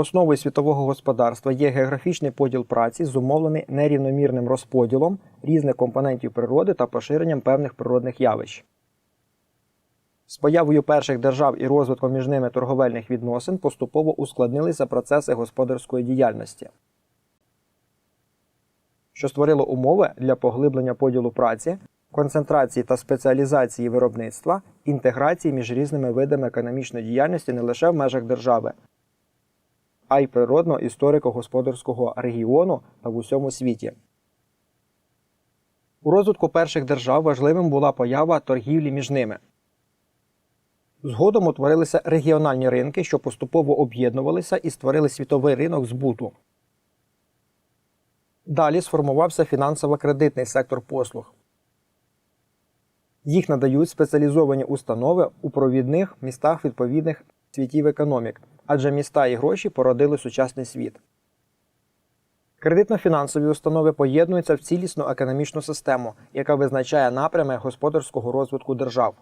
Основою світового господарства є географічний поділ праці, зумовлений нерівномірним розподілом різних компонентів природи та поширенням певних природних явищ. З появою перших держав і розвитком між ними торговельних відносин поступово ускладнилися процеси господарської діяльності, що створило умови для поглиблення поділу праці, концентрації та спеціалізації виробництва, інтеграції між різними видами економічної діяльності не лише в межах держави, а й природно історико-господарського регіону та в усьому світі. У розвитку перших держав важливим була поява торгівлі між ними. Згодом утворилися регіональні ринки, що поступово об'єднувалися і створили світовий ринок збуту. Далі сформувався фінансово-кредитний сектор послуг. Їх надають спеціалізовані установи у провідних містах відповідних світів економік, адже міста і гроші породили сучасний світ. Кредитно-фінансові установи поєднуються в цілісну економічну систему, яка визначає напрями господарського розвитку держав.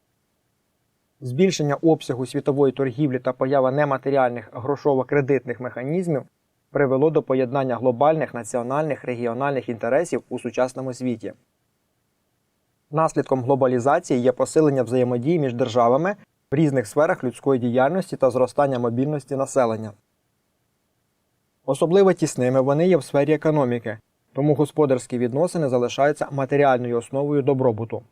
Збільшення обсягу світової торгівлі та поява нематеріальних грошово-кредитних механізмів привело до поєднання глобальних національних регіональних інтересів у сучасному світі. Наслідком глобалізації є посилення взаємодії між державами в різних сферах людської діяльності та зростання мобільності населення. Особливо тісними вони є в сфері економіки, тому господарські відносини залишаються матеріальною основою добробуту.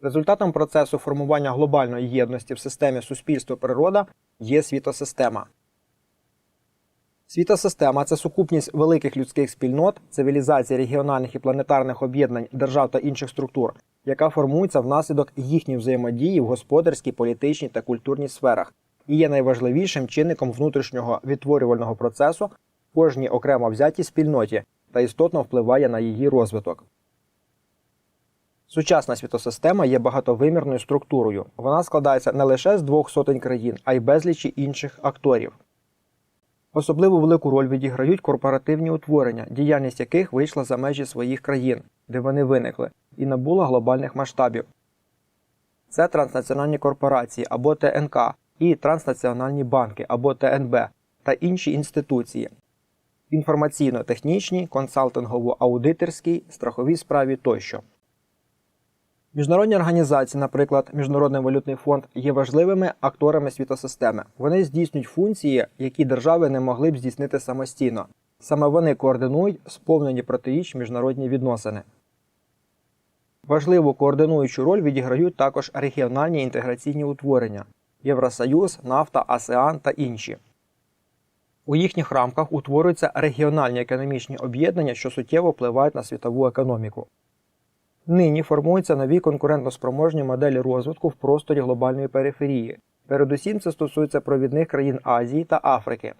Результатом процесу формування глобальної єдності в системі суспільство-природа є світосистема. Світосистема це сукупність великих людських спільнот, цивілізацій регіональних і планетарних об'єднань держав та інших структур, яка формується внаслідок їхньої взаємодії в господарській, політичній та культурній сферах і є найважливішим чинником внутрішнього відтворювального процесу в кожній окремо взятій спільноті та істотно впливає на її розвиток. Сучасна світосистема є багатовимірною структурою. Вона складається не лише з двох сотень країн, а й безлічі інших акторів. Особливо велику роль відіграють корпоративні утворення, діяльність яких вийшла за межі своїх країн, де вони виникли, і набула глобальних масштабів. Це транснаціональні корпорації або ТНК і транснаціональні банки або ТНБ та інші інституції, інформаційно-технічні, консалтингово-аудиторські, страхові справі тощо. Міжнародні організації, наприклад, Міжнародний валютний фонд, є важливими акторами світосистеми. Вони здійснюють функції, які держави не могли б здійснити самостійно. Саме вони координують сповнені протиріч міжнародні відносини. Важливу координуючу роль відіграють також регіональні інтеграційні утворення Євросоюз, Нафта, АСЕАН та інші. У їхніх рамках утворюються регіональні економічні об'єднання, що суттєво впливають на світову економіку. Нині формуються нові конкурентноспроможні моделі розвитку в просторі глобальної периферії. Передусім це стосується провідних країн Азії та Африки.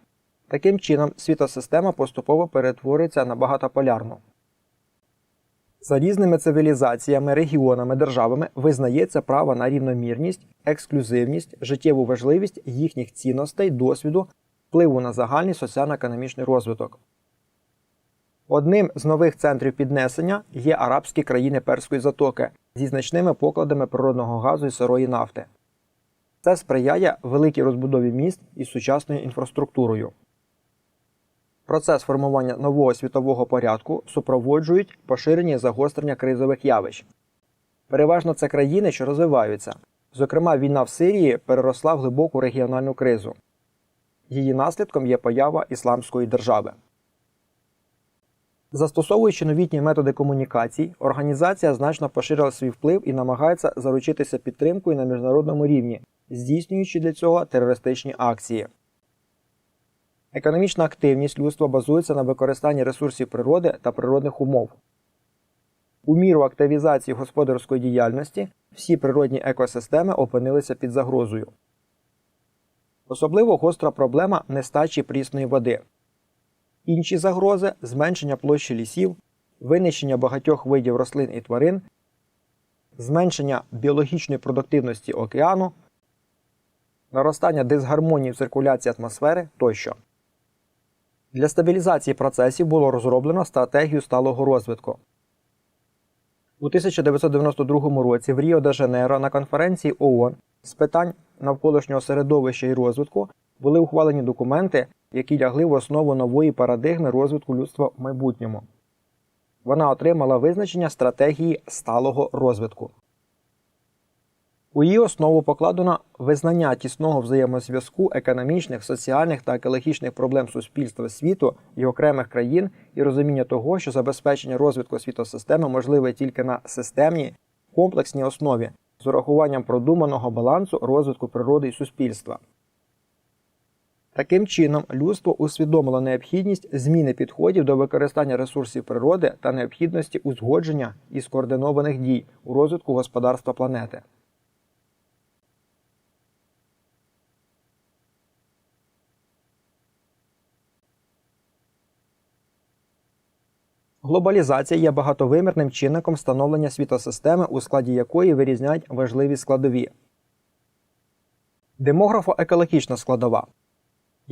Таким чином, світосистема поступово перетворюється на багатополярну. За різними цивілізаціями, регіонами, державами визнається право на рівномірність, ексклюзивність, життєву важливість їхніх цінностей, досвіду, впливу на загальний соціально-економічний розвиток. Одним з нових центрів піднесення є арабські країни Перської затоки зі значними покладами природного газу і сирої нафти. Це сприяє великій розбудові міст із сучасною інфраструктурою. Процес формування нового світового порядку супроводжують поширення і загострення кризових явищ. Переважно це країни, що розвиваються. Зокрема, війна в Сирії переросла в глибоку регіональну кризу. Її наслідком є поява ісламської держави. Застосовуючи новітні методи комунікацій, організація значно поширила свій вплив і намагається заручитися підтримкою на міжнародному рівні, здійснюючи для цього терористичні акції. Економічна активність людства базується на використанні ресурсів природи та природних умов. У міру активізації господарської діяльності всі природні екосистеми опинилися під загрозою. Особливо гостра проблема нестачі прісної води. Інші загрози зменшення площі лісів, винищення багатьох видів рослин і тварин, зменшення біологічної продуктивності океану, наростання дисгармонії в циркуляції атмосфери тощо. Для стабілізації процесів було розроблено стратегію сталого розвитку. У 1992 році в Ріо де Жанейро на конференції ООН з питань навколишнього середовища і розвитку були ухвалені документи, які лягли в основу нової парадигми розвитку людства в майбутньому. Вона отримала визначення стратегії сталого розвитку. У її основу покладено визнання тісного взаємозв'язку економічних, соціальних та екологічних проблем суспільства світу і окремих країн і розуміння того, що забезпечення розвитку світосистеми можливе тільки на системній, комплексній основі з урахуванням продуманого балансу розвитку природи і суспільства. Таким чином, людство усвідомило необхідність зміни підходів до використання ресурсів природи та необхідності узгодження і скоординованих дій у розвитку господарства планети. Глобалізація є багатовимірним чинником встановлення світосистеми, у складі якої вирізняють важливі складові. Демографо-екологічна складова.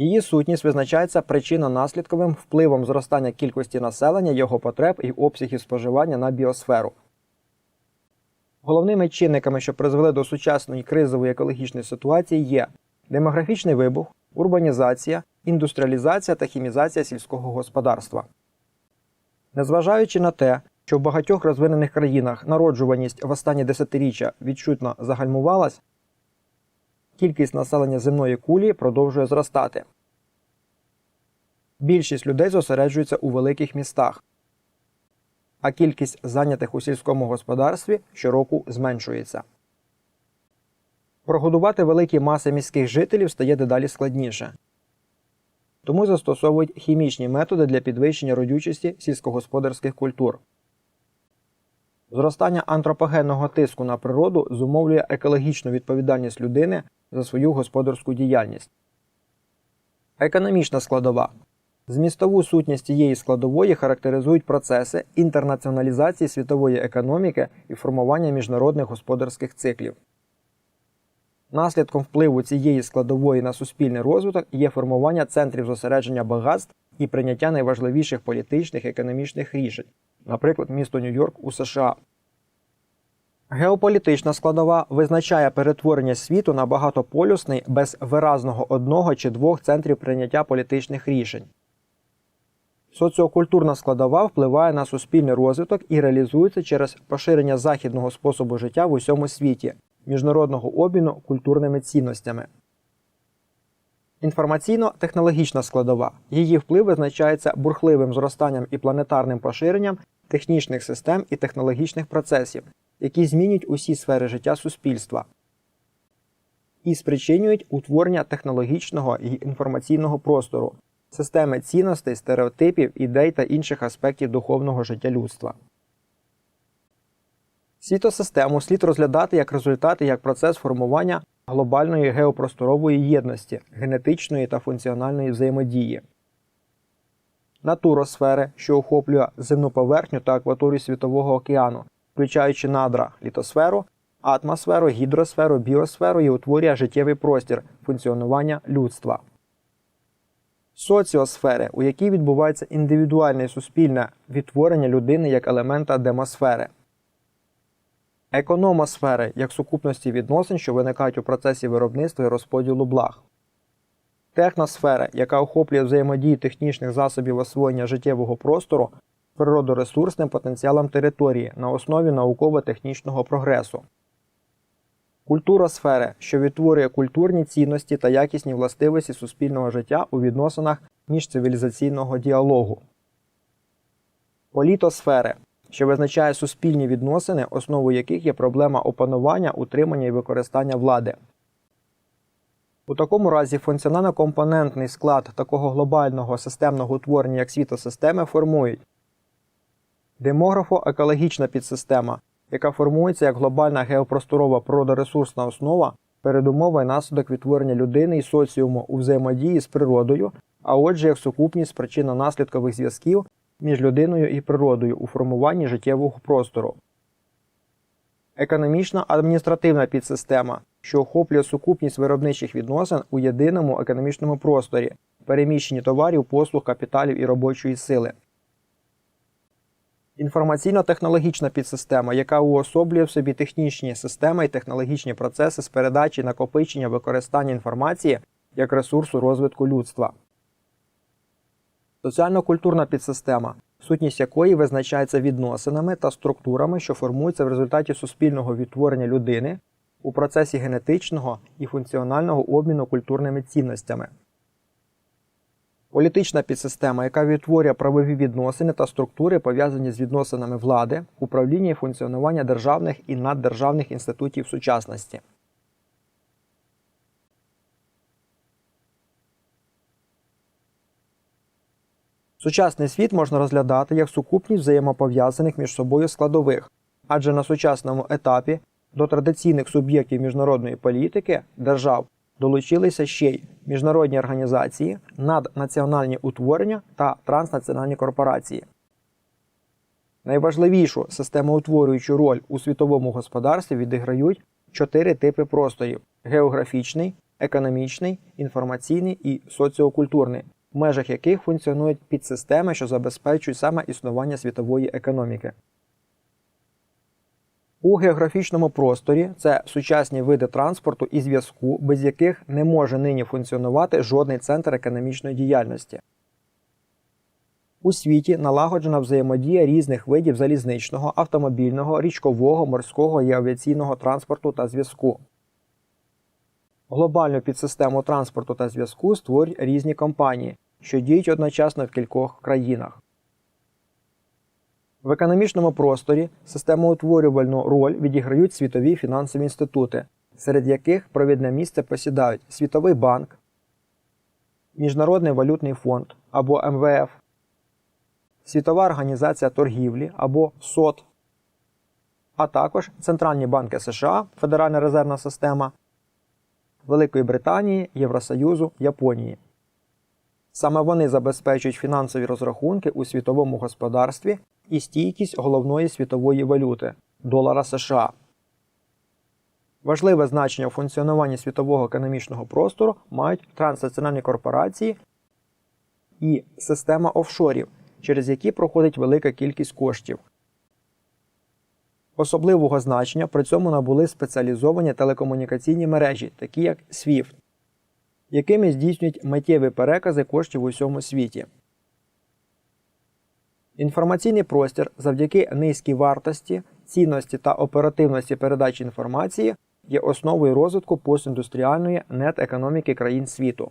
Її сутність визначається причинно-наслідковим впливом зростання кількості населення, його потреб і обсягів споживання на біосферу. Головними чинниками, що призвели до сучасної кризової екологічної ситуації, є демографічний вибух, урбанізація, індустріалізація та хімізація сільського господарства. Незважаючи на те, що в багатьох розвинених країнах народжуваність в останні десятиріччя відчутно загальмувалась, кількість населення земної кулі продовжує зростати. Більшість людей зосереджується у великих містах, а кількість зайнятих у сільському господарстві щороку зменшується. Прогодувати великі маси міських жителів стає дедалі складніше. Тому застосовують хімічні методи для підвищення родючості сільськогосподарських культур. Зростання антропогенного тиску на природу зумовлює екологічну відповідальність людини за свою господарську діяльність. Економічна складова. Змістову сутність цієї складової характеризують процеси інтернаціоналізації світової економіки і формування міжнародних господарських циклів. Наслідком впливу цієї складової на суспільний розвиток є формування центрів зосередження багатств і прийняття найважливіших політичних і економічних рішень, наприклад, місто Нью-Йорк у США. Геополітична складова визначає перетворення світу на багатополюсний без виразного одного чи двох центрів прийняття політичних рішень. Соціокультурна складова впливає на суспільний розвиток і реалізується через поширення західного способу життя в усьому світі, міжнародного обміну культурними цінностями. Інформаційно-технологічна складова. Її вплив визначається бурхливим зростанням і планетарним поширенням технічних систем і технологічних процесів, які змінюють усі сфери життя суспільства і спричинюють утворення технологічного і інформаційного простору, системи цінностей, стереотипів, ідей та інших аспектів духовного життя людства. Світосистему слід розглядати як результат і як процес формування глобальної геопросторової єдності, генетичної та функціональної взаємодії. Натуросфери, що охоплює земну поверхню та акваторію Світового океану, включаючи надра літосферу, атмосферу, гідросферу, біосферу і утворює життєвий простір функціонування людства. Соціосфери, у якій відбувається індивідуальне і суспільне відтворення людини як елемента демосфери. Економосфери як сукупності відносин, що виникають у процесі виробництва і розподілу благ. Техносфери, яка охоплює взаємодію технічних засобів освоєння життєвого простору природоресурсним потенціалом території на основі науково-технічного прогресу. Культуросфери, що відтворює культурні цінності та якісні властивості суспільного життя у відносинах міжцивілізаційного діалогу. Політосфери що визначає суспільні відносини, основою яких є проблема опанування, утримання і використання влади. У такому разі функціонально-компонентний склад такого глобального системного утворення, як світосистеми, формують демографо-екологічна підсистема, яка формується як глобальна геопросторова природоресурсна основа, передумова і наслідок відтворення людини і соціуму у взаємодії з природою, а отже, як сукупність причинно-наслідкових зв'язків між людиною і природою у формуванні життєвого простору. Економічна адміністративна підсистема, що охоплює сукупність виробничих відносин у єдиному економічному просторі, переміщенні товарів, послуг, капіталів і робочої сили. Інформаційно-технологічна підсистема, яка уособлює в собі технічні системи і технологічні процеси з передачі накопичення використання інформації як ресурсу розвитку людства. Соціально-культурна підсистема, сутність якої визначається відносинами та структурами, що формуються в результаті суспільного відтворення людини у процесі генетичного і функціонального обміну культурними цінностями. Політична підсистема, яка відтворює правові відносини та структури, пов'язані з відносинами влади, управління і функціонування державних і наддержавних інститутів сучасності. Сучасний світ можна розглядати як сукупність взаємопов'язаних між собою складових, адже на сучасному етапі до традиційних суб'єктів міжнародної політики держав долучилися ще й міжнародні організації, наднаціональні утворення та транснаціональні корпорації. Найважливішу системоутворюючу роль у світовому господарстві відіграють чотири типи просторів: географічний, економічний, інформаційний і соціокультурний, в межах яких функціонують підсистеми, що забезпечують саме існування світової економіки. У географічному просторі це сучасні види транспорту і зв'язку, без яких не може нині функціонувати жодний центр економічної діяльності. У світі налагоджена взаємодія різних видів залізничного, автомобільного, річкового, морського і авіаційного транспорту та зв'язку. Глобальну підсистему транспорту та зв'язку створюють різні компанії, що діють одночасно в кількох країнах. В економічному просторі системоутворювальну роль відіграють світові фінансові інститути, серед яких провідне місце посідають Світовий банк, Міжнародний валютний фонд або МВФ, Світова організація торгівлі або СОТ, а також Центральні банки США, Федеральна резервна система, Великої Британії, Євросоюзу, Японії. Саме вони забезпечують фінансові розрахунки у світовому господарстві і стійкість головної світової валюти долара США. Важливе значення у функціонуванні світового економічного простору мають транснаціональні корпорації і система офшорів, через які проходить велика кількість коштів. Особливого значення при цьому набули спеціалізовані телекомунікаційні мережі, такі як SWIFT, якими здійснюють миттєві перекази коштів у всьому світі. Інформаційний простір завдяки низькій вартості, цінності та оперативності передачі інформації є основою розвитку постіндустріальної нет-економіки країн світу.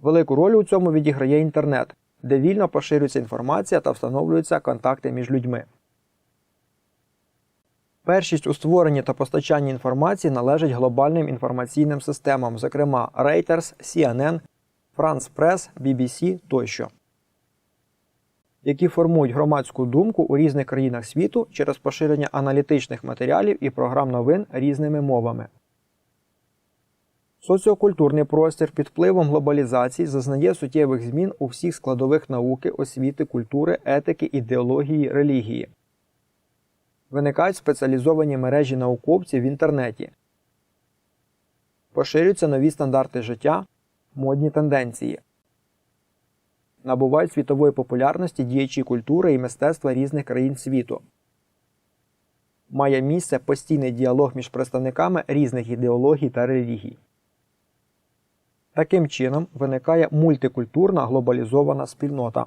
Велику роль у цьому відіграє інтернет, де вільно поширюється інформація та встановлюються контакти між людьми. Першість у створенні та постачанні інформації належить глобальним інформаційним системам, зокрема Reuters, CNN, France Press, BBC тощо які формують громадську думку у різних країнах світу через поширення аналітичних матеріалів і програм новин різними мовами. Соціокультурний простір під впливом глобалізації зазнає суттєвих змін у всіх складових науки, освіти, культури, етики, ідеології, релігії. Виникають спеціалізовані мережі науковців в інтернеті. Поширюються нові стандарти життя, модні тенденції набувають світової популярності діячі культури і мистецтва різних країн світу. Має місце постійний діалог між представниками різних ідеологій та релігій. Таким чином виникає мультикультурна глобалізована спільнота.